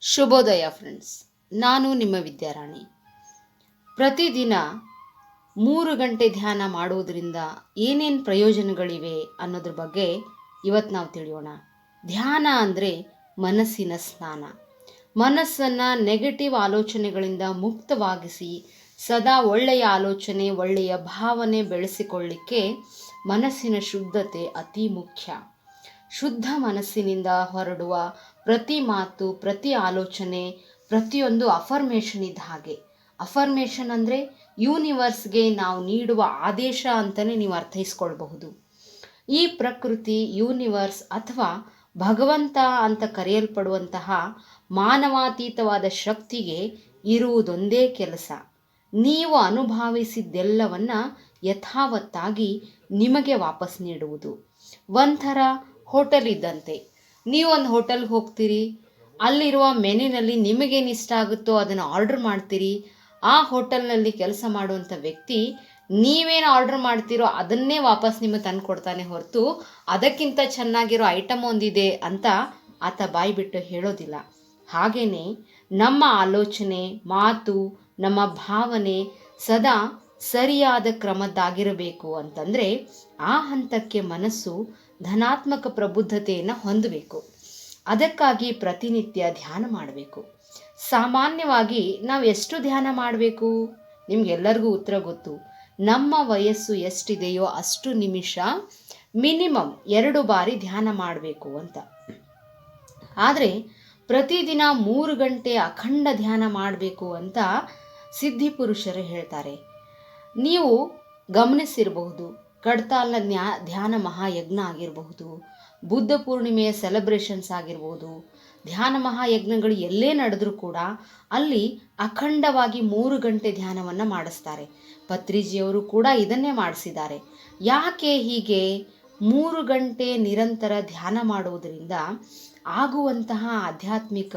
ಶುಭೋದಯ ಫ್ರೆಂಡ್ಸ್ ನಾನು ನಿಮ್ಮ ವಿದ್ಯಾರಾಣಿ. ಪ್ರತಿದಿನ ಮೂರು ಗಂಟೆ ಧ್ಯಾನ ಮಾಡುವುದರಿಂದ ಏನೇನು ಪ್ರಯೋಜನಗಳಿವೆ ಅನ್ನೋದ್ರ ಬಗ್ಗೆ ಇವತ್ತು ನಾವು ತಿಳಿಯೋಣ. ಧ್ಯಾನ ಅಂದರೆ ಮನಸ್ಸಿನ ಸ್ನಾನ. ಮನಸ್ಸನ್ನು ನೆಗೆಟಿವ್ ಆಲೋಚನೆಗಳಿಂದ ಮುಕ್ತವಾಗಿಸಿ, ಸದಾ ಒಳ್ಳೆಯ ಆಲೋಚನೆ, ಒಳ್ಳೆಯ ಭಾವನೆ ಬೆಳೆಸಿಕೊಳ್ಳಿಕ್ಕೆ ಮನಸ್ಸಿನ ಶುದ್ಧತೆ ಅತಿ ಮುಖ್ಯ. ಶುದ್ಧ ಮನಸ್ಸಿನಿಂದ ಹೊರಡುವ ಪ್ರತಿ ಮಾತು, ಪ್ರತಿ ಆಲೋಚನೆ, ಪ್ರತಿಯೊಂದು ಅಫರ್ಮೇಷನ್ ಇದ್ದ ಹಾಗೆ. ಅಫರ್ಮೇಷನ್ ಅಂದರೆ ಯೂನಿವರ್ಸ್ಗೆ ನಾವು ನೀಡುವ ಆದೇಶ ಅಂತಲೇ ನೀವು ಅರ್ಥೈಸ್ಕೊಳ್ಬಹುದು. ಈ ಪ್ರಕೃತಿ ಯೂನಿವರ್ಸ್ ಅಥವಾ ಭಗವಂತ ಅಂತ ಕರೆಯಲ್ಪಡುವಂತಹ ಮಾನವಾತೀತವಾದ ಶಕ್ತಿಗೆ ಇರುವುದೊಂದೇ ಕೆಲಸ. ನೀವು ಅನುಭವಿಸಿದ್ದೆಲ್ಲವನ್ನ ಯಥಾವತ್ತಾಗಿ ನಿಮಗೆ ವಾಪಸ್ ನೀಡುವುದು. ಒಂಥರ ಹೋಟೆಲ್ ಇದ್ದಂತೆ. ನೀವು ಒಂದು ಹೋಟೆಲ್ಗೆ ಹೋಗ್ತೀರಿ, ಅಲ್ಲಿರುವ ಮೆನುನಲ್ಲಿ ನಿಮಗೇನು ಇಷ್ಟ ಆಗುತ್ತೋ ಅದನ್ನು ಆರ್ಡರ್ ಮಾಡ್ತೀರಿ, ಆ ಹೋಟೆಲ್ನಲ್ಲಿ ಕೆಲಸ ಮಾಡುವಂಥ ವ್ಯಕ್ತಿ ನೀವೇನು ಆರ್ಡರ್ ಮಾಡ್ತೀರೋ ಅದನ್ನೇ ವಾಪಸ್ ನಿಮಗೆ ತಂದು ಕೊಡ್ತಾನೆ ಹೊರತು ಅದಕ್ಕಿಂತ ಚೆನ್ನಾಗಿರೋ ಐಟಮ್ ಒಂದಿದೆ ಅಂತ ಆತ ಬಾಯಿ ಬಿಟ್ಟು ಹೇಳೋದಿಲ್ಲ. ಹಾಗೆಯೇ ನಮ್ಮ ಆಲೋಚನೆ, ಮಾತು, ನಮ್ಮ ಭಾವನೆ ಸದಾ ಸರಿಯಾದ ಕ್ರಮದ್ದಾಗಿರಬೇಕು ಅಂತಂದರೆ ಆ ಹಂತಕ್ಕೆ ಮನಸ್ಸು ಧನಾತ್ಮಕ ಪ್ರಬುದ್ಧತೆಯನ್ನು ಹೊಂದಬೇಕು. ಅದಕ್ಕಾಗಿ ಪ್ರತಿನಿತ್ಯ ಧ್ಯಾನ ಮಾಡಬೇಕು. ಸಾಮಾನ್ಯವಾಗಿ ನಾವು ಎಷ್ಟು ಧ್ಯಾನ ಮಾಡಬೇಕು? ನಿಮಗೆಲ್ಲರಿಗೂ ಉತ್ತರ ಗೊತ್ತು. ನಮ್ಮ ವಯಸ್ಸು ಎಷ್ಟಿದೆಯೋ ಅಷ್ಟು ನಿಮಿಷ ಮಿನಿಮಮ್ ಎರಡು ಬಾರಿ ಧ್ಯಾನ ಮಾಡಬೇಕು ಅಂತ. ಆದರೆ ಪ್ರತಿದಿನ ಮೂರು ಗಂಟೆ ಅಖಂಡ ಧ್ಯಾನ ಮಾಡಬೇಕು ಅಂತ ಸಿದ್ಧಿಪುರುಷರು ಹೇಳ್ತಾರೆ. ನೀವು ಗಮನಿಸಿರಬಹುದು. ಕಡ್ತಾಲ್ನ ನ್ಯಾ ಧ್ಯಾನ ಮಹಾಯಜ್ಞ ಆಗಿರಬಹುದು, ಬುದ್ಧ ಪೂರ್ಣಿಮೆಯ ಸೆಲೆಬ್ರೇಷನ್ಸ್ ಆಗಿರ್ಬೋದು, ಧ್ಯಾನ ಮಹಾಯಜ್ಞಗಳು ಎಲ್ಲೇ ನಡೆದರೂ ಕೂಡ ಅಲ್ಲಿ ಅಖಂಡವಾಗಿ ಮೂರು ಗಂಟೆ ಧ್ಯಾನವನ್ನು ಮಾಡಿಸ್ತಾರೆ. ಪತ್ರಿಜಿಯವರು ಕೂಡ ಇದನ್ನೇ ಮಾಡಿಸಿದ್ದಾರೆ. ಯಾಕೆ ಹೀಗೆ? ಮೂರು ಗಂಟೆ ನಿರಂತರ ಧ್ಯಾನ ಮಾಡುವುದರಿಂದ ಆಗುವಂತಹ ಆಧ್ಯಾತ್ಮಿಕ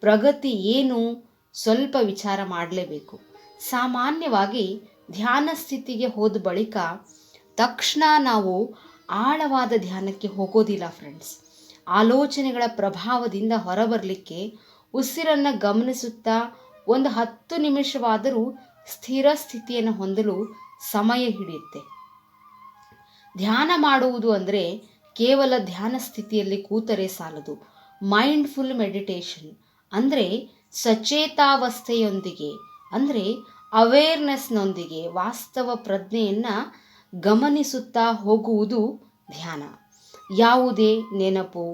ಪ್ರಗತಿ ಏನು? ಸ್ವಲ್ಪ ವಿಚಾರ ಮಾಡಲೇಬೇಕು. ಸಾಮಾನ್ಯವಾಗಿ ಧ್ಯಾನ ಸ್ಥಿತಿಗೆ ಹೋದ ಬಳಿಕ ತಕ್ಷಣ ನಾವು ಆಳವಾದ ಧ್ಯಾನಕ್ಕೆ ಹೋಗೋದಿಲ್ಲ ಫ್ರೆಂಡ್ಸ್ ಆಲೋಚನೆಗಳ ಪ್ರಭಾವದಿಂದ ಹೊರಬರಲಿಕ್ಕೆ ಉಸಿರನ್ನು ಗಮನಿಸುತ್ತಾ ಒಂದು ಹತ್ತು ನಿಮಿಷವಾದರೂ ಸ್ಥಿರ ಸ್ಥಿತಿಯನ್ನು ಹೊಂದಲು ಸಮಯ ಹಿಡಿಯುತ್ತೆ. ಧ್ಯಾನ ಮಾಡುವುದು ಅಂದರೆ ಕೇವಲ ಧ್ಯಾನ ಸ್ಥಿತಿಯಲ್ಲಿ ಕೂತರೆ ಸಾಲದು. ಮೈಂಡ್ಫುಲ್ ಮೆಡಿಟೇಷನ್ ಅಂದರೆ ಸಚೇತಾವಸ್ಥೆಯೊಂದಿಗೆ ಅಂದರೆ ಅವೇರ್ನೆಸ್ನೊಂದಿಗೆ ವಾಸ್ತವ ಪ್ರಜ್ಞೆಯನ್ನು ಗಮನಿಸುತ್ತಾ ಹೋಗುವುದು ಧ್ಯಾನ. ಯಾವುದೇ ನೆನಪು,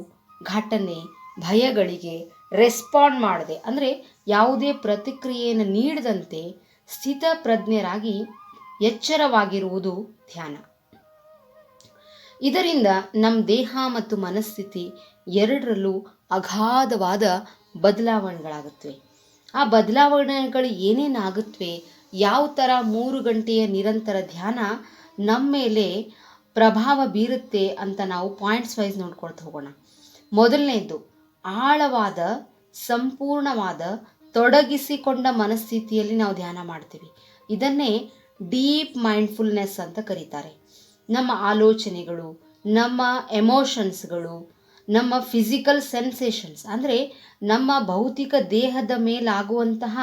ಘಟನೆ, ಭಯಗಳಿಗೆ ರೆಸ್ಪಾಂಡ್ ಮಾಡದೆ, ಅಂದರೆ ಯಾವುದೇ ಪ್ರತಿಕ್ರಿಯೆಯನ್ನು ನೀಡದಂತೆ ಸ್ಥಿತಪ್ರಜ್ಞರಾಗಿ ಎಚ್ಚರವಾಗಿರುವುದು ಧ್ಯಾನ. ಇದರಿಂದ ನಮ್ಮ ದೇಹ ಮತ್ತು ಮನಸ್ಥಿತಿ ಎರಡರಲ್ಲೂ ಅಗಾಧವಾದ ಬದಲಾವಣೆಗಳಾಗುತ್ತವೆ. ಆ ಬದಲಾವಣೆಗಳು ಏನೇನಾಗುತ್ತವೆ, ಯಾವ ಥರ ಮೂರು ಗಂಟೆಯ ನಿರಂತರ ಧ್ಯಾನ ನಮ್ಮ ಮೇಲೆ ಪ್ರಭಾವ ಬೀರುತ್ತೆ ಅಂತ ನಾವು ಪಾಯಿಂಟ್ಸ್ ವೈಸ್ ನೋಡ್ಕೊಳ್ತಾ ಹೋಗೋಣ. ಮೊದಲನೇದು ಆಳವಾದ, ಸಂಪೂರ್ಣವಾದ, ತೊಡಗಿಸಿಕೊಂಡ ಮನಸ್ಥಿತಿಯಲ್ಲಿ ನಾವು ಧ್ಯಾನ ಮಾಡ್ತೀವಿ. ಇದನ್ನೇ ಡೀಪ್ ಮೈಂಡ್ಫುಲ್ನೆಸ್ ಅಂತ ಕರೀತಾರೆ. ನಮ್ಮ ಆಲೋಚನೆಗಳು, ನಮ್ಮ ಎಮೋಷನ್ಸ್ಗಳು ನಮ್ಮ ಫಿಸಿಕಲ್ ಸೆನ್ಸೇಷನ್ಸ್ ಅಂದರೆ ನಮ್ಮ ಭೌತಿಕ ದೇಹದ ಮೇಲಾಗುವಂತಹ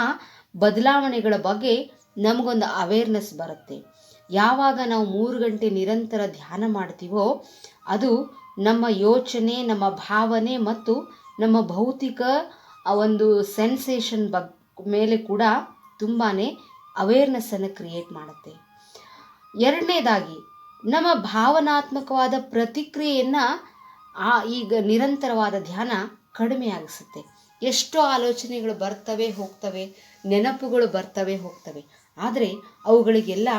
ಬದಲಾವಣೆಗಳ ಬಗ್ಗೆ ನಮಗೊಂದು ಅವೇರ್ನೆಸ್ ಬರುತ್ತೆ. ಯಾವಾಗ ನಾವು ಮೂರು ಗಂಟೆ ನಿರಂತರ ಧ್ಯಾನ ಮಾಡ್ತೀವೋ ಅದು ನಮ್ಮ ಯೋಚನೆ, ನಮ್ಮ ಭಾವನೆ ಮತ್ತು ನಮ್ಮ ಭೌತಿಕ ಒಂದು ಸೆನ್ಸೇಷನ್ ಬಗ್, ಮೇಲೆ ಕೂಡ ತುಂಬಾ ಅವೇರ್ನೆಸ್ಸನ್ನು ಕ್ರಿಯೇಟ್ ಮಾಡುತ್ತೆ. ಎರಡನೇದಾಗಿ, ನಮ್ಮ ಭಾವನಾತ್ಮಕವಾದ ಪ್ರತಿಕ್ರಿಯೆಯನ್ನು, ಆ, ಈಗ ನಿರಂತರವಾದ ಧ್ಯಾನ ಕಡಿಮೆಯಾಗಿಸುತ್ತೆ. ಎಷ್ಟೋ ಆಲೋಚನೆಗಳು ಬರ್ತವೆ ಹೋಗ್ತವೆ, ನೆನಪುಗಳು ಬರ್ತವೆ ಹೋಗ್ತವೆ, ಆದರೆ ಅವುಗಳಿಗೆಲ್ಲ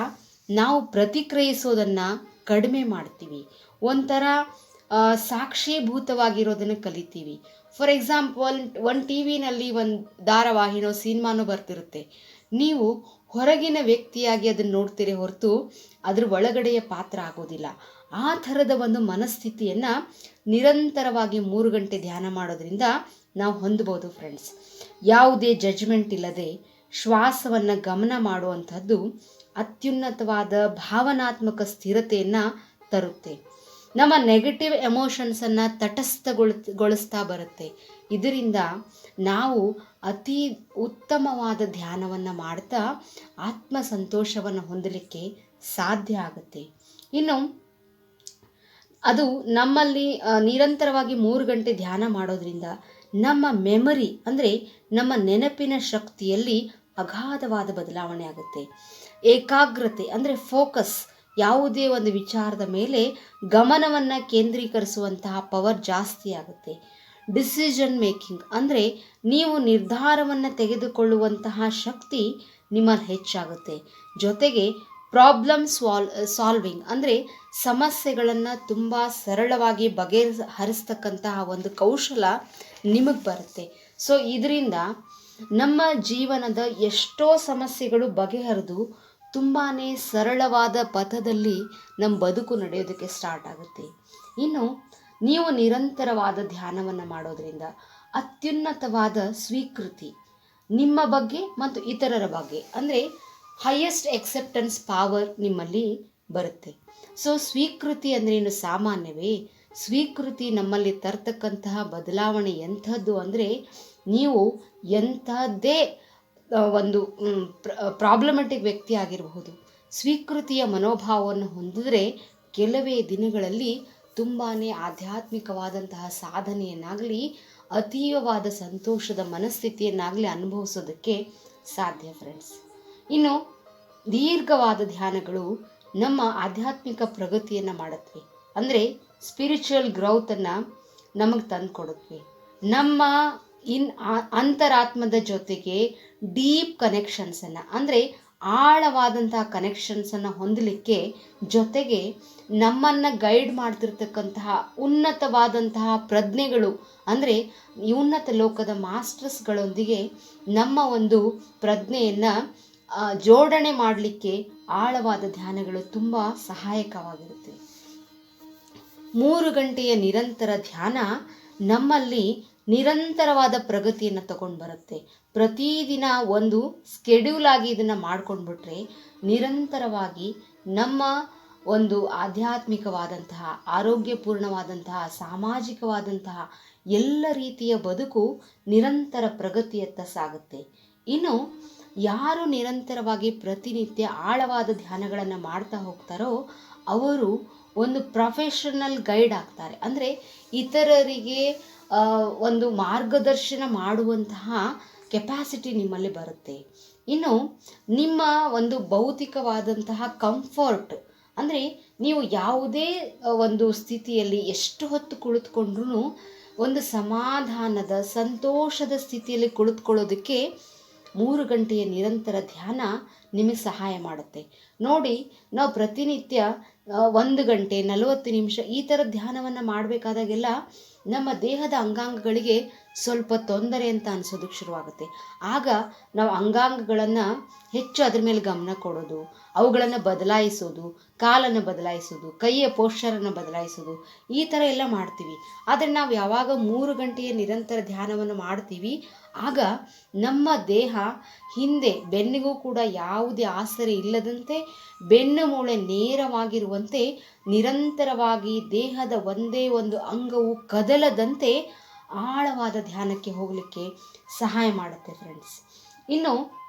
ನಾವು ಪ್ರತಿಕ್ರಿಯಿಸೋದನ್ನು ಕಡಿಮೆ ಮಾಡ್ತೀವಿ. ಒಂಥರ ಸಾಕ್ಷೀಭೂತವಾಗಿರೋದನ್ನು ಕಲಿತೀವಿ. ಫಾರ್ ಎಕ್ಸಾಂಪಲ್ ಒಂದು ಟಿ ವಿನಲ್ಲಿ ಒಂದು ಧಾರಾವಾಹಿನೋ, ಸಿನಿಮಾನೋ ಬರ್ತಿರುತ್ತೆ. ನೀವು ಹೊರಗಿನ ವ್ಯಕ್ತಿಯಾಗಿ ಅದನ್ನು ನೋಡ್ತೀರಿ ಹೊರತು ಅದ್ರ ಒಳಗಡೆಯ ಪಾತ್ರ ಆಗೋದಿಲ್ಲ. ಆ ಥರದ ಒಂದು ಮನಸ್ಥಿತಿಯನ್ನು ನಿರಂತರವಾಗಿ ಮೂರು ಗಂಟೆ ಧ್ಯಾನ ಮಾಡೋದ್ರಿಂದ ನಾವು ಹೊಂದಬಹುದು ಫ್ರೆಂಡ್ಸ್ ಯಾವುದೇ ಜಜ್ಮೆಂಟ್ ಇಲ್ಲದೆ ಶ್ವಾಸವನ್ನು ಗಮನ ಮಾಡುವಂಥದ್ದು ಅತ್ಯುನ್ನತವಾದ ಭಾವನಾತ್ಮಕ ಸ್ಥಿರತೆಯನ್ನು ತರುತ್ತೆ. ನಮ್ಮ ನೆಗೆಟಿವ್ ಎಮೋಷನ್ಸನ್ನು ತಟಸ್ಥಗೊಳ್ ಗೊಳಿಸ್ತಾ ಬರುತ್ತೆ. ಇದರಿಂದ ನಾವು ಅತಿ ಉತ್ತಮವಾದ ಧ್ಯಾನವನ್ನು ಮಾಡ್ತಾ ಆತ್ಮ ಸಂತೋಷವನ್ನು ಹೊಂದಲಿಕ್ಕೆ ಸಾಧ್ಯ ಆಗುತ್ತೆ. ಇನ್ನು ಅದು ನಮ್ಮಲ್ಲಿ ನಿರಂತರವಾಗಿ ಮೂರು ಗಂಟೆ ಧ್ಯಾನ ಮಾಡೋದ್ರಿಂದ ನಮ್ಮ ಮೆಮರಿ ಅಂದರೆ ನಮ್ಮ ನೆನಪಿನ ಶಕ್ತಿಯಲ್ಲಿ ಅಗಾಧವಾದ ಬದಲಾವಣೆ ಆಗುತ್ತೆ. ಏಕಾಗ್ರತೆ, ಅಂದರೆ ಫೋಕಸ್, ಯಾವುದೇ ಒಂದು ವಿಚಾರದ ಮೇಲೆ ಗಮನವನ್ನು ಕೇಂದ್ರೀಕರಿಸುವಂತಹ ಪವರ್ ಜಾಸ್ತಿ ಆಗುತ್ತೆ. ಡಿಸಿಷನ್ ಮೇಕಿಂಗ್, ಅಂದರೆ ನೀವು ನಿರ್ಧಾರವನ್ನು ತೆಗೆದುಕೊಳ್ಳುವಂತಹ ಶಕ್ತಿ ನಿಮ್ಮಲ್ಲಿ ಹೆಚ್ಚಾಗುತ್ತೆ. ಜೊತೆಗೆ ಪ್ರಾಬ್ಲಮ್ ಸಾಲ್ ಸಾಲ್ವಿಂಗ್, ಅಂದರೆ ಸಮಸ್ಯೆಗಳನ್ನು ತುಂಬ ಸರಳವಾಗಿ ಬಗೆಹರಿಸ್ತಕ್ಕಂತಹ ಒಂದು ಕೌಶಲ ನಿಮಗೆ ಬರುತ್ತೆ. ಸೊ, ಇದರಿಂದ ನಮ್ಮ ಜೀವನದ ಎಷ್ಟೋ ಸಮಸ್ಯೆಗಳು ಬಗೆಹರಿದು ತುಂಬಾ ಸರಳವಾದ ಪಥದಲ್ಲಿ ನಮ್ಮ ಬದುಕು ನಡೆಯೋದಕ್ಕೆ ಸ್ಟಾರ್ಟ್ ಆಗುತ್ತೆ. ಇನ್ನು ನೀವು ನಿರಂತರವಾದ ಧ್ಯಾನವನ್ನು ಮಾಡೋದರಿಂದ ಅತ್ಯುನ್ನತವಾದ ಸ್ವೀಕೃತಿ ನಿಮ್ಮ ಬಗ್ಗೆ ಮತ್ತು ಇತರರ ಬಗ್ಗೆ, ಅಂದರೆ ಹೈಯೆಸ್ಟ್ ಎಕ್ಸೆಪ್ಟೆನ್ಸ್ ಪಾವರ್ ನಿಮ್ಮಲ್ಲಿ ಬರುತ್ತೆ. ಸೊ ಸ್ವೀಕೃತಿ ಅಂದ್ರೇನು ಸಾಮಾನ್ಯವೇ? ಸ್ವೀಕೃತಿ ನಮ್ಮಲ್ಲಿ ತರ್ತಕ್ಕಂತಹ ಬದಲಾವಣೆ ಎಂಥದ್ದು ಅಂದರೆ ನೀವು ಎಂಥದ್ದೇ ಒಂದು ಪ್ರಾಬ್ಲಮೆಟಿಕ್ ವ್ಯಕ್ತಿ ಆಗಿರಬಹುದು. ಸ್ವೀಕೃತಿಯ ಮನೋಭಾವವನ್ನು ಹೊಂದಿದ್ರೆ ಕೆಲವೇ ದಿನಗಳಲ್ಲಿ ತುಂಬಾ ಆಧ್ಯಾತ್ಮಿಕವಾದಂತಹ ಸಾಧನೆಯನ್ನಾಗಲಿ, ಅತೀವವಾದ ಸಂತೋಷದ ಮನಸ್ಥಿತಿಯನ್ನಾಗಲಿ ಅನುಭವಿಸೋದಕ್ಕೆ ಸಾಧ್ಯ ಫ್ರೆಂಡ್ಸ್ ಇನ್ನು, ದೀರ್ಘವಾದ ಧ್ಯಾನಗಳು ನಮ್ಮ ಆಧ್ಯಾತ್ಮಿಕ ಪ್ರಗತಿಯನ್ನು ಮಾಡುತ್ತವೆ ಅಂದರೆ ಸ್ಪಿರಿಚುವಲ್ ಗ್ರೌತನ್ನು ನಮಗೆ ತಂದು ಕೊಡುತ್ತವೆ ನಮ್ಮ ಇನ್ ಅಂತರಾತ್ಮದ ಜೊತೆಗೆ ಡೀಪ್ ಕನೆಕ್ಷನ್ಸನ್ನು ಅಂದರೆ ಆಳವಾದಂತಹ ಕನೆಕ್ಷನ್ಸನ್ನು ಹೊಂದಲಿಕ್ಕೆ ಜೊತೆಗೆ ನಮ್ಮನ್ನು ಗೈಡ್ ಮಾಡ್ತಿರ್ತಕ್ಕಂತಹ ಉನ್ನತವಾದಂತಹ ಪ್ರಜ್ಞೆಗಳು, ಅಂದರೆ ಉನ್ನತ ಲೋಕದ ಮಾಸ್ಟರ್ಸ್ಗಳೊಂದಿಗೆ ನಮ್ಮ ಒಂದು ಪ್ರಜ್ಞೆಯನ್ನು ಜೋಡಣೆ ಮಾಡಲಿಕ್ಕೆ ಆಳವಾದ ಧ್ಯಾನಗಳು ತುಂಬ ಸಹಾಯಕವಾಗಿರುತ್ತೆ. ಮೂರು ಗಂಟೆಯ ನಿರಂತರ ಧ್ಯಾನ ನಮ್ಮಲ್ಲಿ ನಿರಂತರವಾದ ಪ್ರಗತಿಯನ್ನು ತಗೊಂಡು ಬರುತ್ತೆ. ಪ್ರತಿದಿನ ಒಂದು ಸ್ಕೆಡ್ಯೂಲ್ ಆಗಿ ಇದನ್ನು ಮಾಡ್ಕೊಂಡ್ಬಿಟ್ರೆ ನಿರಂತರವಾಗಿ ನಮ್ಮ ಒಂದು ಆಧ್ಯಾತ್ಮಿಕವಾದಂತಹ, ಆರೋಗ್ಯಪೂರ್ಣವಾದಂತಹ, ಸಾಮಾಜಿಕವಾದಂತಹ ಎಲ್ಲ ರೀತಿಯ ಬದುಕು ನಿರಂತರ ಪ್ರಗತಿಯತ್ತ ಸಾಗುತ್ತೆ. ಇನ್ನು ಯಾರು ನಿರಂತರವಾಗಿ ಪ್ರತಿನಿತ್ಯ ಆಳವಾದ ಧ್ಯಾನಗಳನ್ನು ಮಾಡ್ತಾ ಹೋಗ್ತಾರೋ ಅವರು ಒಂದು ಪ್ರೊಫೆಷನಲ್ ಗೈಡ್ ಆಗ್ತಾರೆ. ಅಂದರೆ ಇತರರಿಗೆ ಒಂದು ಮಾರ್ಗದರ್ಶನ ಮಾಡುವಂತಹ ಕೆಪಾಸಿಟಿ ನಿಮ್ಮಲ್ಲಿ ಬರುತ್ತೆ. ಇನ್ನು ನಿಮ್ಮ ಒಂದು ಭೌತಿಕವಾದಂತಹ ಕಂಫರ್ಟ್ ಅಂದರೆ ನೀವು ಯಾವುದೇ ಒಂದು ಸ್ಥಿತಿಯಲ್ಲಿ ಎಷ್ಟು ಹೊತ್ತು ಕುಳಿತುಕೊಂಡ್ರೂ ಒಂದು ಸಮಾಧಾನದ, ಸಂತೋಷದ ಸ್ಥಿತಿಯಲ್ಲಿ ಕುಳಿತುಕೊಳ್ಳೋದಕ್ಕೆ ಮೂರು ಗಂಟೆಯ ನಿರಂತರ ಧ್ಯಾನ ನಿಮಗೆ ಸಹಾಯ ಮಾಡುತ್ತೆ. ನೋಡಿ, ನಾವು ಪ್ರತಿನಿತ್ಯ ಒಂದು ಗಂಟೆ, ನಲವತ್ತು ನಿಮಿಷ ಈ ಥರ ಧ್ಯಾನವನ್ನು ಮಾಡಬೇಕಾದಾಗೆಲ್ಲ ನಮ್ಮ ದೇಹದ ಅಂಗಾಂಗಗಳಿಗೆ ಸ್ವಲ್ಪ ತೊಂದರೆ ಅಂತ ಅನ್ಸೋದಕ್ಕೆ ಶುರುವಾಗುತ್ತೆ. ಆಗ ನಾವು ಅಂಗಾಂಗಗಳನ್ನು ಹೆಚ್ಚು ಅದ್ರ ಮೇಲೆ ಗಮನ ಕೊಡೋದು, ಅವುಗಳನ್ನು ಬದಲಾಯಿಸೋದು, ಕಾಲನ್ನು ಬದಲಾಯಿಸೋದು, ಕೈಯ ಪೋಶ್ಚರನ್ನು ಬದಲಾಯಿಸೋದು, ಈ ಥರ ಎಲ್ಲ ಮಾಡ್ತೀವಿ. ಆದರೆ ನಾವು ಯಾವಾಗ ಮೂರು ಗಂಟೆಯ ನಿರಂತರ ಧ್ಯಾನವನ್ನು ಮಾಡ್ತೀವಿ, ಆಗ ನಮ್ಮ ದೇಹ ಹಿಂದೆ ಬೆನ್ನಿಗೂ ಕೂಡ ಯಾವುದೇ ಆಸರೆ ಇಲ್ಲದಂತೆ, ಬೆನ್ನು ಮೂಳೆ ನೇರವಾಗಿರುವಂತೆ, ನಿರಂತರವಾಗಿ ದೇಹದ ಒಂದೇ ಒಂದು ಅಂಗವು ಕದಲದಂತೆ ಆಳವಾದ ಧ್ಯಾನಕ್ಕೆ ಹೋಗಲಿಕ್ಕೆ ಸಹಾಯ ಮಾಡುತ್ತೆ ಫ್ರೆಂಡ್ಸ್ ಇನ್ನು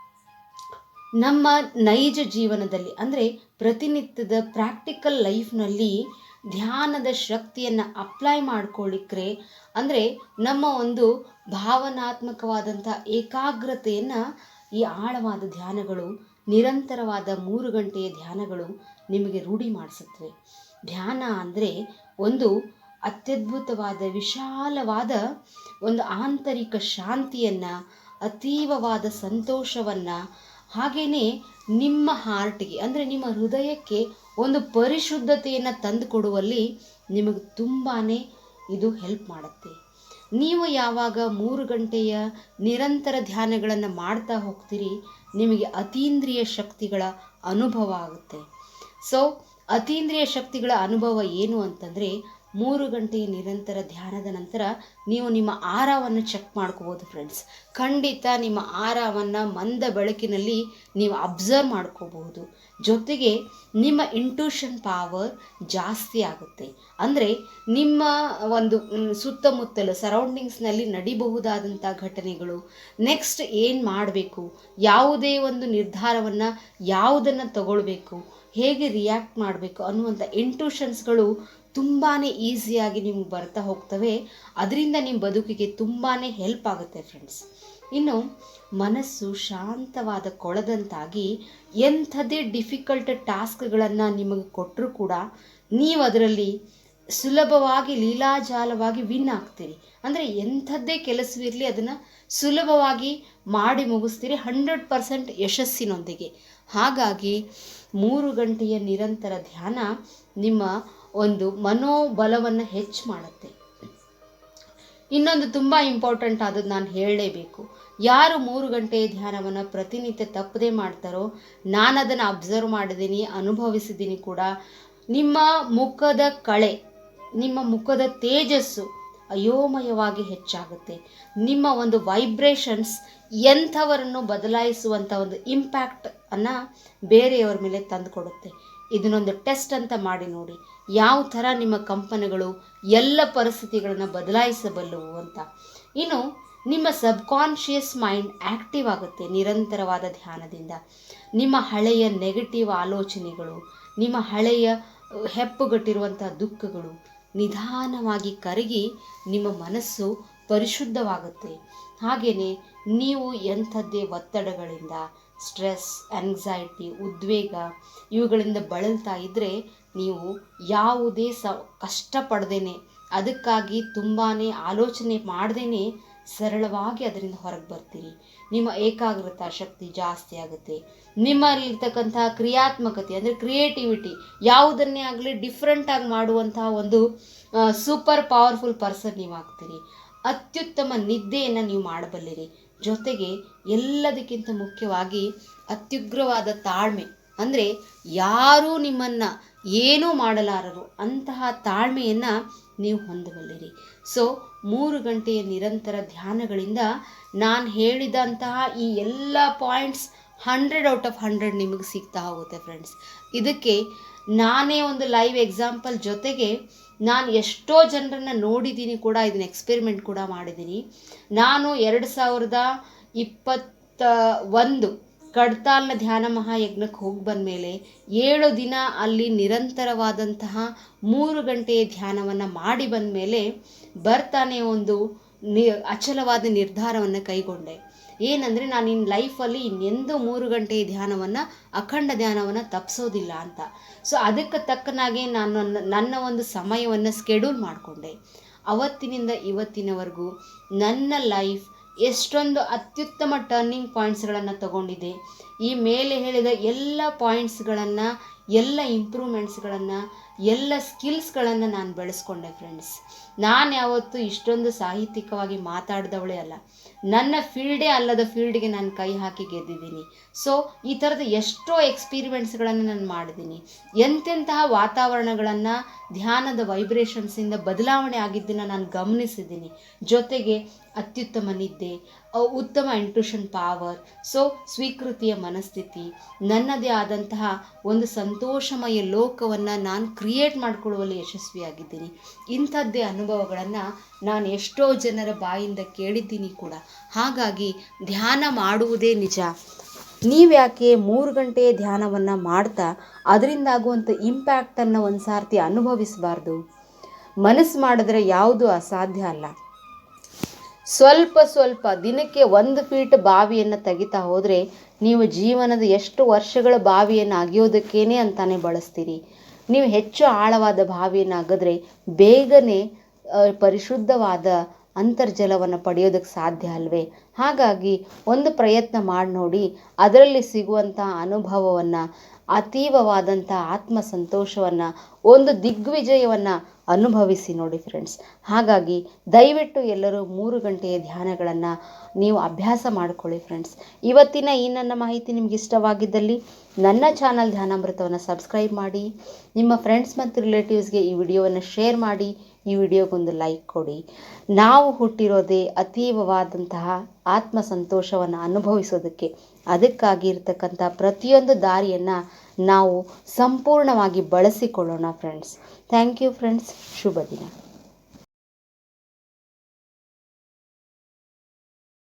ನಮ್ಮ ನೈಜ ಜೀವನದಲ್ಲಿ ಅಂದರೆ ಪ್ರತಿನಿತ್ಯದ ಪ್ರಾಕ್ಟಿಕಲ್ ಲೈಫ್ನಲ್ಲಿ ಧ್ಯಾನದ ಶಕ್ತಿಯನ್ನು ಅಪ್ಲೈ ಮಾಡ್ಕೊಳ್ಳಿಕ್ರೆ ಅಂದರೆ ನಮ್ಮ ಒಂದು ಭಾವನಾತ್ಮಕವಾದಂಥ ಏಕಾಗ್ರತೆಯನ್ನು ಈ ಆಳವಾದ ಧ್ಯಾನಗಳು, ನಿರಂತರವಾದ ಮೂರು ಗಂಟೆಯ ಧ್ಯಾನಗಳು ನಿಮಗೆ ರೂಢಿ ಮಾಡಿಸುತ್ತವೆ. ಧ್ಯಾನ ಅಂದರೆ ಒಂದು ಅತ್ಯದ್ಭುತವಾದ, ವಿಶಾಲವಾದ ಒಂದು ಆಂತರಿಕ ಶಾಂತಿಯನ್ನು, ಅತೀವವಾದ ಸಂತೋಷವನ್ನು ಹಾಗೆಯೇ ನಿಮ್ಮ ಹಾರ್ಟ್ಗೆ ಅಂದರೆ ನಿಮ್ಮ ಹೃದಯಕ್ಕೆ ಒಂದು ಪರಿಶುದ್ಧತೆಯನ್ನು ತಂದುಕೊಡುವಲ್ಲಿ ನಿಮಗೆ ತುಂಬಾ ಇದು ಹೆಲ್ಪ್ ಮಾಡುತ್ತೆ. ನೀವು ಯಾವಾಗ ಮೂರು ಗಂಟೆಯ ನಿರಂತರ ಧ್ಯಾನಗಳನ್ನು ಮಾಡ್ತಾ ಹೋಗ್ತೀರಿ, ನಿಮಗೆ ಅತೀಂದ್ರಿಯ ಶಕ್ತಿಗಳ ಅನುಭವ ಆಗುತ್ತೆ. ಸೊ ಅತೀಂದ್ರಿಯ ಶಕ್ತಿಗಳ ಅನುಭವ ಏನು ಅಂತಂದರೆ ಮೂರು ಗಂಟೆಯ ನಿರಂತರ ಧ್ಯಾನದ ನಂತರ ನೀವು ನಿಮ್ಮ ಆರವನ್ನು ಚೆಕ್ ಮಾಡ್ಕೋಬೋದು ಫ್ರೆಂಡ್ಸ್ ಖಂಡಿತ ನಿಮ್ಮ ಆರವನ್ನು ಮಂದ ಬೆಳಕಿನಲ್ಲಿ ನೀವು ಅಬ್ಸರ್ವ್ ಮಾಡ್ಕೋಬಹುದು. ಜೊತೆಗೆ ನಿಮ್ಮ ಇಂಟ್ಯೂಷನ್ ಪವರ್ ಜಾಸ್ತಿ ಆಗುತ್ತೆ. ಅಂದರೆ ನಿಮ್ಮ ಒಂದು ಸುತ್ತಮುತ್ತಲು ಸರೌಂಡಿಂಗ್ಸ್ನಲ್ಲಿ ನಡಿಬಹುದಾದಂಥ ಘಟನೆಗಳು ನೆಕ್ಸ್ಟ್ ಏನು ಮಾಡಬೇಕು, ಯಾವುದೇ ಒಂದು ನಿರ್ಧಾರವನ್ನು ಯಾವುದನ್ನು ತಗೊಳ್ಬೇಕು, ಹೇಗೆ ರಿಯಾಕ್ಟ್ ಮಾಡಬೇಕು ಅನ್ನುವಂಥ ಇಂಟ್ಯೂಷನ್ಸ್ಗಳು ತುಂಬಾ ಈಸಿಯಾಗಿ ನಿಮ್ಗೆ ಬರ್ತಾ ಹೋಗ್ತವೆ. ಅದರಿಂದ ನಿಮ್ಮ ಬದುಕಿಗೆ ತುಂಬಾ ಹೆಲ್ಪ್ ಆಗುತ್ತೆ ಫ್ರೆಂಡ್ಸ್. ಇನ್ನು ಮನಸ್ಸು ಶಾಂತವಾದ ಕೊಳದಂತಾಗಿ ಎಂಥದೇ ಡಿಫಿಕಲ್ಟ್ ಟಾಸ್ಕ್ಗಳನ್ನು ನಿಮಗೆ ಕೊಟ್ಟರೂ ಕೂಡ ನೀವು ಅದರಲ್ಲಿ ಸುಲಭವಾಗಿ, ಲೀಲಾಜಾಲವಾಗಿ ವಿನ್ ಆಗ್ತೀರಿ. ಅಂದರೆ ಎಂಥದ್ದೇ ಕೆಲಸವಿರಲಿ ಅದನ್ನು ಸುಲಭವಾಗಿ ಮಾಡಿ ಮುಗಿಸ್ತೀರಿ ಹಂಡ್ರೆಡ್ ಪರ್ಸೆಂಟ್ ಯಶಸ್ಸಿನೊಂದಿಗೆ. ಹಾಗಾಗಿ ಮೂರು ಗಂಟೆಯ ನಿರಂತರ ಧ್ಯಾನ ನಿಮ್ಮ ಒಂದು ಮನೋಬಲವನ್ನು ಹೆಚ್ಚು ಮಾಡುತ್ತೆ. ಇನ್ನೊಂದು ತುಂಬ ಇಂಪಾರ್ಟೆಂಟ್ ಆದದ್ದು ನಾನು ಹೇಳಲೇಬೇಕು. ಯಾರು ಮೂರು ಗಂಟೆ ಧ್ಯಾನವನ್ನು ಪ್ರತಿನಿತ್ಯ ತಪ್ಪದೇ ಮಾಡ್ತಾರೋ ನಾನು ಅದನ್ನು ಅಬ್ಸರ್ವ್ ಮಾಡಿದ್ದೀನಿ ಅನುಭವಿಸಿದ್ದೀನಿ ಕೂಡ, ನಿಮ್ಮ ಮುಖದ ಕಳೆ, ನಿಮ್ಮ ಮುಖದ ತೇಜಸ್ಸು ಅಯೋಮಯವಾಗಿ ಹೆಚ್ಚಾಗುತ್ತೆ. ನಿಮ್ಮ ಒಂದು ವೈಬ್ರೇಷನ್ಸ್ ಎಂಥವರನ್ನು ಬದಲಾಯಿಸುವಂಥ ಒಂದು ಇಂಪ್ಯಾಕ್ಟ್ ಅನ್ನು ಬೇರೆಯವರ ಮೇಲೆ ತಂದುಕೊಡುತ್ತೆ. ಇದನ್ನೊಂದು ಟೆಸ್ಟ್ ಅಂತ ಮಾಡಿ ನೋಡಿ. ಯಾವ ಥರ ನಿಮ್ಮ ಕಂಪನಿಗಳು ಎಲ್ಲ ಪರಿಸ್ಥಿತಿಗಳನ್ನು ಬದಲಾಯಿಸಬಲ್ಲವು ಅಂತ. ಇನ್ನು, ನಿಮ್ಮ ಸಬ್ಕಾನ್ಷಿಯಸ್ ಮೈಂಡ್ ಆ್ಯಕ್ಟಿವ್ ಆಗುತ್ತೆ ನಿರಂತರವಾದ ಧ್ಯಾನದಿಂದ. ನಿಮ್ಮ ಹಳೆಯ ನೆಗೆಟಿವ್ ಆಲೋಚನೆಗಳು, ನಿಮ್ಮ ಹಳೆಯ ಹೆಪ್ಪುಗಟ್ಟಿರುವಂಥ ದುಃಖಗಳು ನಿಧಾನವಾಗಿ ಕರಗಿ ನಿಮ್ಮ ಮನಸ್ಸು ಪರಿಶುದ್ಧವಾಗುತ್ತೆ. ಹಾಗೆಯೇ ನೀವು ಎಂಥದ್ದೇ ಒತ್ತಡಗಳಿಂದ, ಸ್ಟ್ರೆಸ್ ಆ್ಯಂಗ್ಸೈಟಿ ಉದ್ವೇಗ ಇವುಗಳಿಂದ ಬಳಲ್ತಾ ಇದ್ದರೆ ನೀವು ಯಾವುದೇ ಸ ಕಷ್ಟಪಡ್ದೇ ಅದಕ್ಕಾಗಿ ತುಂಬಾ ಆಲೋಚನೆ ಮಾಡ್ದೇ ಸರಳವಾಗಿ ಅದರಿಂದ ಹೊರಗೆ ಬರ್ತೀರಿ. ನಿಮ್ಮ ಏಕಾಗ್ರತಾ ಶಕ್ತಿ ಜಾಸ್ತಿ ಆಗುತ್ತೆ. ನಿಮ್ಮಲ್ಲಿರ್ತಕ್ಕಂಥ ಕ್ರಿಯಾತ್ಮಕತೆ ಅಂದರೆ ಕ್ರಿಯೇಟಿವಿಟಿ ಯಾವುದನ್ನೇ ಆಗಲಿ ಡಿಫ್ರೆಂಟಾಗಿ ಮಾಡುವಂತಹ ಒಂದು ಸೂಪರ್ ಪವರ್ಫುಲ್ ಪರ್ಸನ್ ನೀವು ಆಗ್ತೀರಿ. ಅತ್ಯುತ್ತಮ ನಿದ್ದೆಯನ್ನು ನೀವು ಮಾಡಬಲ್ಲಿರಿ. ಜೊತೆಗೆ ಎಲ್ಲದಕ್ಕಿಂತ ಮುಖ್ಯವಾಗಿ ಅತ್ಯುಗ್ರವಾದ ತಾಳ್ಮೆ ಅಂದರೆ ಯಾರೂ ನಿಮ್ಮನ್ನು ಏನೂ ಮಾಡಲಾರರು. ಅಂತಹ ತಾಳ್ಮೆಯನ್ನು ನೀವು ಹೊಂದಬಲ್ಲಿರಿ. ಸೊ ಮೂರು ಗಂಟೆಯ ನಿರಂತರ ಧ್ಯಾನಗಳಿಂದ ನಾನು ಹೇಳಿದಂತಹ ಈ ಎಲ್ಲ points hundred out of hundred ನಿಮಗೆ ಸಿಗ್ತಾ ಹೋಗುತ್ತೆ ಫ್ರೆಂಡ್ಸ್ ಇದಕ್ಕೆ ನಾನೇ ಒಂದು ಲೈವ್ ಎಕ್ಸಾಂಪಲ್ ಜೊತೆಗೆ ನಾನು ಎಷ್ಟೋ ಜನರನ್ನು ನೋಡಿದ್ದೀನಿ ಕೂಡ, ಇದನ್ನ ಎಕ್ಸ್ಪೆರಿಮೆಂಟ್ ಕೂಡ ಮಾಡಿದ್ದೀನಿ ನಾನು ಎರಡು ಸಾವಿರದ ಇಪ್ಪತ್ತ ಒಂದು ಕಡ್ತಾಲ್ನ ಧ್ಯಾನ ಮಹಾಯಜ್ಞಕ್ಕೆ ಹೋಗಿ ಬಂದ ಮೇಲೆ ಏಳು ದಿನ ಅಲ್ಲಿ ನಿರಂತರವಾದಂತಹ ಮೂರು ಗಂಟೆಯ ಧ್ಯಾನವನ್ನು ಮಾಡಿ ಬಂದ ಮೇಲೆ ಬರ್ತಾನೆ ಒಂದು ನಿ ಅಚಲವಾದ ನಿರ್ಧಾರವನ್ನು ಕೈಗೊಂಡೆ. ಏನಂದರೆ ನಾನು ಇನ್ನು ಲೈಫಲ್ಲಿ ಇನ್ನೆಂದೂ ಮೂರು ಗಂಟೆಯ ಧ್ಯಾನವನ್ನು, ಅಖಂಡ ಧ್ಯಾನವನ್ನು ತಪ್ಪಿಸೋದಿಲ್ಲ ಅಂತ. ಸೊ ಅದಕ್ಕೆ ತಕ್ಕನಾಗೆ ನಾನು ನನ್ನ ಒಂದು ಸಮಯವನ್ನು ಸ್ಕೆಡ್ಯೂಲ್ ಮಾಡಿಕೊಂಡೆ. ಅವತ್ತಿನಿಂದ ಇವತ್ತಿನವರೆಗೂ ನನ್ನ ಲೈಫ್ ಎಷ್ಟೊಂದು ಅತ್ಯುತ್ತಮ ಟರ್ನಿಂಗ್ ಪಾಯಿಂಟ್ಸ್ಗಳನ್ನು ತಗೊಂಡಿದೆ. ಈ ಮೇಲೆ ಹೇಳಿದ ಎಲ್ಲ ಪಾಯಿಂಟ್ಸ್ಗಳನ್ನು ಎಲ್ಲ ಇಂಪ್ರೂವ್ಮೆಂಟ್ಸ್ಗಳನ್ನು ಎಲ್ಲ ಸ್ಕಿಲ್ಸ್ಗಳನ್ನು ನಾನು ಬೆಳೆಸ್ಕೊಂಡೆ ಫ್ರೆಂಡ್ಸ್ ನಾನು ಯಾವತ್ತೂ ಇಷ್ಟೊಂದು ಸಾಹಿತ್ಯಿಕವಾಗಿ ಮಾತಾಡಿದವಳೇ ಅಲ್ಲ. ನನ್ನ ಫೀಲ್ಡೇ ಅಲ್ಲದ ಫೀಲ್ಡ್ಗೆ ನಾನು ಕೈ ಹಾಕಿ ಗೆದ್ದಿದ್ದೀನಿ. ಸೊ ಈ ಥರದ ಎಷ್ಟೋ ಎಕ್ಸ್ಪೀರಿಮೆಂಟ್ಸ್ಗಳನ್ನು ನಾನು ಮಾಡಿದ್ದೀನಿ. ಎಂತೆಂತಹ ವಾತಾವರಣಗಳನ್ನು, ಧ್ಯಾನದ ವೈಬ್ರೇಷನ್ಸಿಂದ ಬದಲಾವಣೆ ಆಗಿದ್ದನ್ನು ನಾನು ಗಮನಿಸಿದ್ದೀನಿ. ಜೊತೆಗೆ ಅತ್ಯುತ್ತಮ ನಿದ್ದೆ ಉತ್ತಮ ಇಂಟ್ಯೂಷನ್ ಪಾವರ್ ಸೊ ಸ್ವೀಕೃತಿಯ ಮನಸ್ಥಿತಿ, ನನ್ನದೇ ಆದಂತಹ ಒಂದು ಸಂತೋಷಮಯ ಲೋಕವನ್ನು ನಾನು ಕ್ರಿಯೇಟ್ ಮಾಡಿಕೊಳ್ಳುವಲ್ಲಿ ಯಶಸ್ವಿಯಾಗಿದ್ದೀನಿ. ಇಂಥದ್ದೇ ಅನುಭವಗಳನ್ನು ನಾನು ಎಷ್ಟೋ ಜನರ ಬಾಯಿಂದ ಕೇಳಿದ್ದೀನಿ ಕೂಡ. ಹಾಗಾಗಿ ಧ್ಯಾನ ಮಾಡುವುದೇ ನಿಜ. ನೀವ್ಯಾಕೆ ಮೂರು ಗಂಟೆ ಧ್ಯಾನವನ್ನು ಮಾಡ್ತಾ ಅದರಿಂದ ಆಗುವಂಥ ಇಂಪ್ಯಾಕ್ಟನ್ನು ಒಂದು ಸಾರ್ತಿ ಅನುಭವಿಸಬಾರ್ದು? ಮನಸ್ಸು ಮಾಡಿದ್ರೆ ಯಾವುದು ಅಸಾಧ್ಯ ಅಲ್ಲ. ಸ್ವಲ್ಪ ಸ್ವಲ್ಪ ದಿನಕ್ಕೆ ಒಂದು ಫೀಟ್ ಬಾವಿಯನ್ನು ತೆಗಿತಾ ಹೋದರೆ ನೀವು ಜೀವನದ ಎಷ್ಟು ವರ್ಷಗಳ ಬಾವಿಯನ್ನು ಅಗೆಯೋದಕ್ಕೇನೆ ಅಂತಾನೆ ಬಳಸ್ತೀರಿ. ನೀವು ಹೆಚ್ಚು ಆಳವಾದ ಬಾವಿಯನ್ನು ಆಗದ್ರೆ ಬೇಗನೆ ಪರಿಶುದ್ಧವಾದ ಅಂತರ್ಜಲವನ್ನು ಪಡೆಯೋದಕ್ಕೆ ಸಾಧ್ಯ ಅಲ್ವೇ? ಹಾಗಾಗಿ ಒಂದು ಪ್ರಯತ್ನ ಮಾಡಿ ನೋಡಿ, ಅದರಲ್ಲಿ ಸಿಗುವಂಥ ಅನುಭವವನ್ನು ಅತೀವವಾದಂಥ ಆತ್ಮ ಸಂತೋಷವನ್ನು ಒಂದು ದಿಗ್ವಿಜಯವನ್ನು ಅನುಭವಿಸಿ ನೋಡಿ ಫ್ರೆಂಡ್ಸ್ ಹಾಗಾಗಿ ದಯವಿಟ್ಟು ಎಲ್ಲರೂ ಮೂರು ಗಂಟೆಯ ಧ್ಯಾನಗಳನ್ನು ನೀವು ಅಭ್ಯಾಸ ಮಾಡಿಕೊಳ್ಳಿ ಫ್ರೆಂಡ್ಸ್ ಇವತ್ತಿನ ಈ ನನ್ನ ಮಾಹಿತಿ ನಿಮ್ಗೆ ಇಷ್ಟವಾಗಿದ್ದಲ್ಲಿ ನನ್ನ ಚಾನಲ್ ಧ್ಯಾನಾಮೃತವನ್ನು ಸಬ್ಸ್ಕ್ರೈಬ್ ಮಾಡಿ, ನಿಮ್ಮ ಫ್ರೆಂಡ್ಸ್ ಮತ್ತು ರಿಲೇಟಿವ್ಸ್ಗೆ ಈ ವಿಡಿಯೋವನ್ನು ಶೇರ್ ಮಾಡಿ, ಈ ವಿಡಿಯೋಗೊಂದು ಲೈಕ್ ಕೊಡಿ. ನಾವು ಹುಟ್ಟಿರೋದೇ ಅತೀವವಾದಂತಹ ಆತ್ಮ ಸಂತೋಷವನ್ನು ಅನುಭವಿಸೋದಕ್ಕೆ, ಅದಕ್ಕಾಗಿ ಇರತಕ್ಕಂಥ ಪ್ರತಿಯೊಂದು ದಾರಿಯನ್ನು ನಾವು ಸಂಪೂರ್ಣವಾಗಿ ಬಳಸಿಕೊಳ್ಳೋಣ ಫ್ರೆಂಡ್ಸ್ ಥ್ಯಾಂಕ್ ಯು ಫ್ರೆಂಡ್ಸ್ ಶುಭ ದಿನ.